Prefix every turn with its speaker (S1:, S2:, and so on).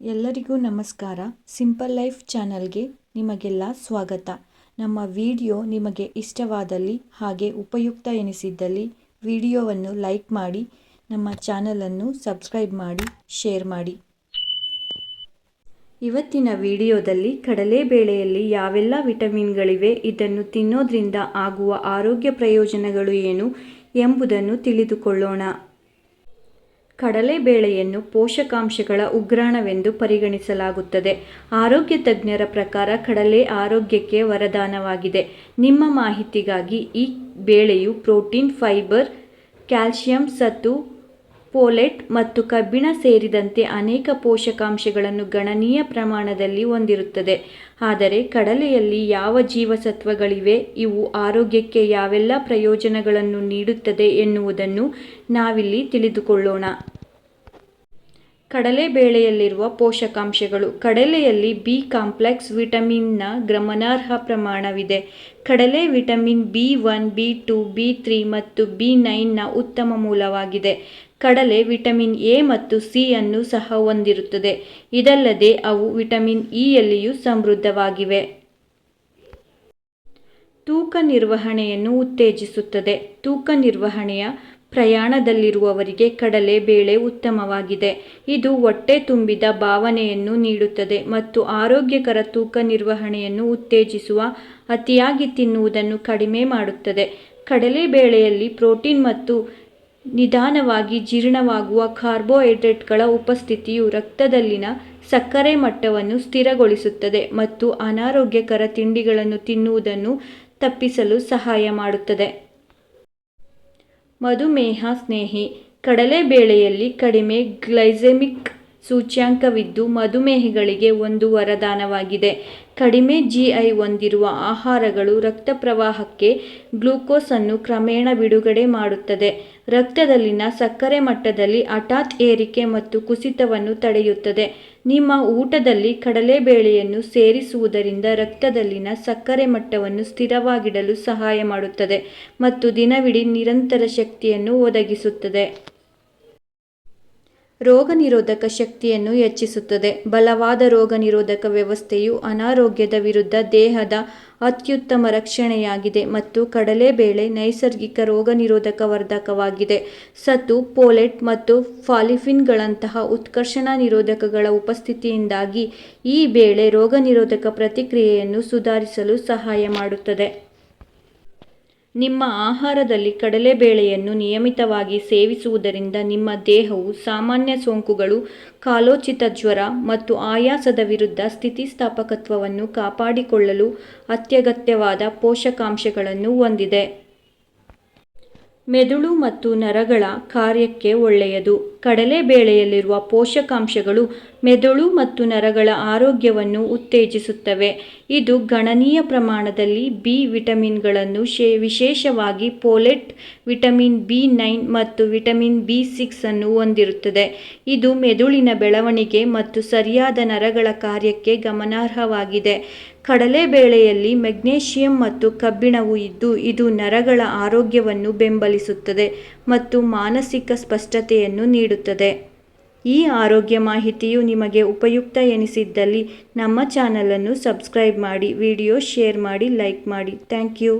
S1: ಎಲ್ಲರಿಗೂ ನಮಸ್ಕಾರ. Simple life ಚಾನಲ್ಗೆ ನಿಮಗೆಲ್ಲ ಸ್ವಾಗತ. ನಮ್ಮ ವಿಡಿಯೋ ನಿಮಗೆ ಇಷ್ಟವಾದಲ್ಲಿ ಹಾಗೆ ಉಪಯುಕ್ತ ಎನಿಸಿದ್ದಲ್ಲಿ ವಿಡಿಯೋವನ್ನು ಲೈಕ್ ಮಾಡಿ, ನಮ್ಮ ಚಾನಲನ್ನು ಸಬ್ಸ್ಕ್ರೈಬ್ ಮಾಡಿ, ಶೇರ್ ಮಾಡಿ. ಇವತ್ತಿನ ವಿಡಿಯೋದಲ್ಲಿ ಕಡಲೆಬೇಳೆಯಲ್ಲಿ ಯಾವೆಲ್ಲ ವಿಟಮಿನ್ಗಳಿವೆ, ಇದನ್ನು ತಿನ್ನೋದ್ರಿಂದ ಆಗುವ ಆರೋಗ್ಯ ಪ್ರಯೋಜನಗಳು ಏನು ಎಂಬುದನ್ನು ತಿಳಿದುಕೊಳ್ಳೋಣ. ಕಡಲೆಬೇಳೆಯನ್ನು ಪೋಷಕಾಂಶಗಳ ಉಗ್ರಾಣವೆಂದು ಪರಿಗಣಿಸಲಾಗುತ್ತದೆ. ಆರೋಗ್ಯ ತಜ್ಞರ ಪ್ರಕಾರ ಕಡಲೆ ಆರೋಗ್ಯಕ್ಕೆ ವರದಾನವಾಗಿದೆ. ನಿಮ್ಮ ಮಾಹಿತಿಗಾಗಿ ಈ ಬೇಳೆಯು ಪ್ರೋಟೀನ್, ಫೈಬರ್, ಕ್ಯಾಲ್ಸಿಯಂ ಸತು ಫೋಲೆಟ್ ಮತ್ತು ಕಬ್ಬಿಣ ಸೇರಿದಂತೆ ಅನೇಕ ಪೋಷಕಾಂಶಗಳನ್ನು ಗಣನೀಯ ಪ್ರಮಾಣದಲ್ಲಿ ಹೊಂದಿರುತ್ತದೆ. ಆದರೆ ಕಡಲೆಯಲ್ಲಿ ಯಾವ ಜೀವಸತ್ವಗಳಿವೆ, ಇವು ಆರೋಗ್ಯಕ್ಕೆ ಯಾವೆಲ್ಲ ಪ್ರಯೋಜನಗಳನ್ನು ನೀಡುತ್ತದೆ ಎನ್ನುವುದನ್ನು ನಾವಿಲ್ಲಿ ತಿಳಿದುಕೊಳ್ಳೋಣ. ಕಡಲೆಬೇಳೆಯಲ್ಲಿರುವ ಪೋಷಕಾಂಶಗಳು. ಕಡಲೆಯಲ್ಲಿ ಬಿ ಕಾಂಪ್ಲೆಕ್ಸ್ ವಿಟಮಿನ್ನ ಗಮನಾರ್ಹ ಪ್ರಮಾಣವಿದೆ. ಕಡಲೆ vitamin B one B two B three ಮತ್ತು ಬಿ ನೈನ್ನ ಉತ್ತಮ ಮೂಲವಾಗಿದೆ. ಕಡಲೆ ವಿಟಮಿನ್ ಎ ಮತ್ತು ಸಿ ಅನ್ನು ಸಹ ಹೊಂದಿರುತ್ತದೆ. ಇದಲ್ಲದೆ ಅವು ವಿಟಮಿನ್ ಇಯಲ್ಲಿಯೂ ಸಮೃದ್ಧವಾಗಿವೆ. ತೂಕ ನಿರ್ವಹಣೆಯನ್ನು ಉತ್ತೇಜಿಸುತ್ತದೆ. ತೂಕ ನಿರ್ವಹಣೆಯ ಪ್ರಯಾಣದಲ್ಲಿರುವವರಿಗೆ ಕಡಲೆ ಬೇಳೆ ಉತ್ತಮವಾಗಿದೆ. ಇದು ಹೊಟ್ಟೆ ತುಂಬಿದ ಭಾವನೆಯನ್ನು ನೀಡುತ್ತದೆ ಮತ್ತು ಆರೋಗ್ಯಕರ ತೂಕ ನಿರ್ವಹಣೆಯನ್ನು ಉತ್ತೇಜಿಸುವ, ಅತಿಯಾಗಿ ತಿನ್ನುವುದನ್ನು ಕಡಿಮೆ ಮಾಡುತ್ತದೆ. ಕಡಲೆ ಬೇಳೆಯಲ್ಲಿ ಪ್ರೋಟೀನ್ ಮತ್ತು ನಿಧಾನವಾಗಿ ಜೀರ್ಣವಾಗುವ ಕಾರ್ಬೋಹೈಡ್ರೇಟ್ಗಳ ಉಪಸ್ಥಿತಿಯು ರಕ್ತದಲ್ಲಿನ ಸಕ್ಕರೆ ಮಟ್ಟವನ್ನು ಸ್ಥಿರಗೊಳಿಸುತ್ತದೆ ಮತ್ತು ಅನಾರೋಗ್ಯಕರ ತಿಂಡಿಗಳನ್ನು ತಿನ್ನುವುದನ್ನು ತಪ್ಪಿಸಲು ಸಹಾಯ ಮಾಡುತ್ತದೆ. ಮಧುಮೇಹ ಸ್ನೇಹಿ ಕಡಲೆಬೇಳೆಯಲ್ಲಿ ಕಡಿಮೆ ಗ್ಲೈಸೆಮಿಕ್ ಸೂಚ್ಯಂಕವಿದ್ದು ಮಧುಮೇಹಿಗಳಿಗೆ ಒಂದು ವರದಾನವಾಗಿದೆ. ಕಡಿಮೆ ಜಿಐ ಹೊಂದಿರುವ ಆಹಾರಗಳು ರಕ್ತ ಪ್ರವಾಹಕ್ಕೆ ಗ್ಲೂಕೋಸ್ ಅನ್ನು ಕ್ರಮೇಣ ಬಿಡುಗಡೆ ಮಾಡುತ್ತದೆ. ರಕ್ತದಲ್ಲಿನ ಸಕ್ಕರೆ ಮಟ್ಟದಲ್ಲಿ ಹಠಾತ್ ಏರಿಕೆ ಮತ್ತು ಕುಸಿತವನ್ನು ತಡೆಯುತ್ತದೆ. ನಿಮ್ಮ ಊಟದಲ್ಲಿ ಕಡಲೆಬೇಳೆಯನ್ನು ಸೇರಿಸುವುದರಿಂದ ರಕ್ತದಲ್ಲಿನ ಸಕ್ಕರೆ ಮಟ್ಟವನ್ನು ಸ್ಥಿರವಾಗಿಡಲು ಸಹಾಯ ಮಾಡುತ್ತದೆ ಮತ್ತು ದಿನವಿಡೀ ನಿರಂತರ ಶಕ್ತಿಯನ್ನು ಒದಗಿಸುತ್ತದೆ. ರೋಗನಿರೋಧಕ ಶಕ್ತಿಯನ್ನು ಹೆಚ್ಚಿಸುತ್ತದೆ. ಬಲವಾದ ರೋಗ ನಿರೋಧಕ ವ್ಯವಸ್ಥೆಯು ಅನಾರೋಗ್ಯದ ವಿರುದ್ಧ ದೇಹದ ಅತ್ಯುತ್ತಮ ರಕ್ಷಣೆಯಾಗಿದೆ ಮತ್ತು ಕಡಲೆಬೇಳೆ ನೈಸರ್ಗಿಕ ರೋಗನಿರೋಧಕ ವರ್ಧಕವಾಗಿದೆ ಸತು ಪೋಲೆಟ್ ಮತ್ತು ಫಾಲಿಫಿನ್ಗಳಂತಹ ಉತ್ಕರ್ಷಣ ನಿರೋಧಕಗಳ ಉಪಸ್ಥಿತಿಯಿಂದಾಗಿ ಈ ಬೇಳೆ ರೋಗನಿರೋಧಕ ಪ್ರತಿಕ್ರಿಯೆಯನ್ನು ಸುಧಾರಿಸಲು ಸಹಾಯ ಮಾಡುತ್ತದೆ. ನಿಮ್ಮ ಆಹಾರದಲ್ಲಿ ಕಡಲೆಬೇಳೆಯನ್ನು ನಿಯಮಿತವಾಗಿ ಸೇವಿಸುವುದರಿಂದ ನಿಮ್ಮ ದೇಹವು ಸಾಮಾನ್ಯ ಸೋಂಕುಗಳು, ಕಾಲೋಚಿತ ಜ್ವರ ಮತ್ತು ಆಯಾಸದ ವಿರುದ್ಧ ಸ್ಥಿತಿಸ್ಥಾಪಕತ್ವವನ್ನು ಕಾಪಾಡಿಕೊಳ್ಳಲು ಅತ್ಯಗತ್ಯವಾದ ಪೋಷಕಾಂಶಗಳನ್ನು ಹೊಂದಿದೆ. ಮೆದುಳು ಮತ್ತು ನರಗಳ ಕಾರ್ಯಕ್ಕೆ ಒಳ್ಳೆಯದು. ಕಡಲೆಬೇಳೆಯಲ್ಲಿರುವ ಪೋಷಕಾಂಶಗಳು ಮೆದುಳು ಮತ್ತು ನರಗಳ ಆರೋಗ್ಯವನ್ನು ಉತ್ತೇಜಿಸುತ್ತವೆ. ಇದು ಗಣನೀಯ ಪ್ರಮಾಣದಲ್ಲಿ ಬಿ ವಿಟಮಿನ್ಗಳನ್ನು ವಿಶೇಷವಾಗಿ ಪೋಲೆಟ್, ವಿಟಮಿನ್ ಬಿ ನೈನ್ ಮತ್ತು ವಿಟಮಿನ್ ಬಿ ಸಿಕ್ಸ್ ಅನ್ನು ಹೊಂದಿರುತ್ತದೆ. ಇದು ಮೆದುಳಿನ ಬೆಳವಣಿಗೆ ಮತ್ತು ಸರಿಯಾದ ನರಗಳ ಕಾರ್ಯಕ್ಕೆ ಗಮನಾರ್ಹವಾಗಿದೆ. ಕಡಲೆಬೇಳೆಯಲ್ಲಿ ಮೆಗ್ನೀಷಿಯಂ ಮತ್ತು ಕಬ್ಬಿಣವು ಇದ್ದು, ಇದು ನರಗಳ ಆರೋಗ್ಯವನ್ನು ಬೆಂಬಲಿಸುತ್ತದೆ ಮತ್ತು ಮಾನಸಿಕ ಸ್ಪಷ್ಟತೆಯನ್ನು ನೀಡುತ್ತದೆ. ಈ ಆರೋಗ್ಯ ಮಾಹಿತಿಯು ನಿಮಗೆ ಉಪಯುಕ್ತ ಎನಿಸಿದ್ದಲ್ಲಿ ನಮ್ಮ ಚಾನಲನ್ನು ಸಬ್ಸ್ಕ್ರೈಬ್ ಮಾಡಿ, ವಿಡಿಯೋ ಶೇರ್ ಮಾಡಿ, ಲೈಕ್ ಮಾಡಿ. Thank you.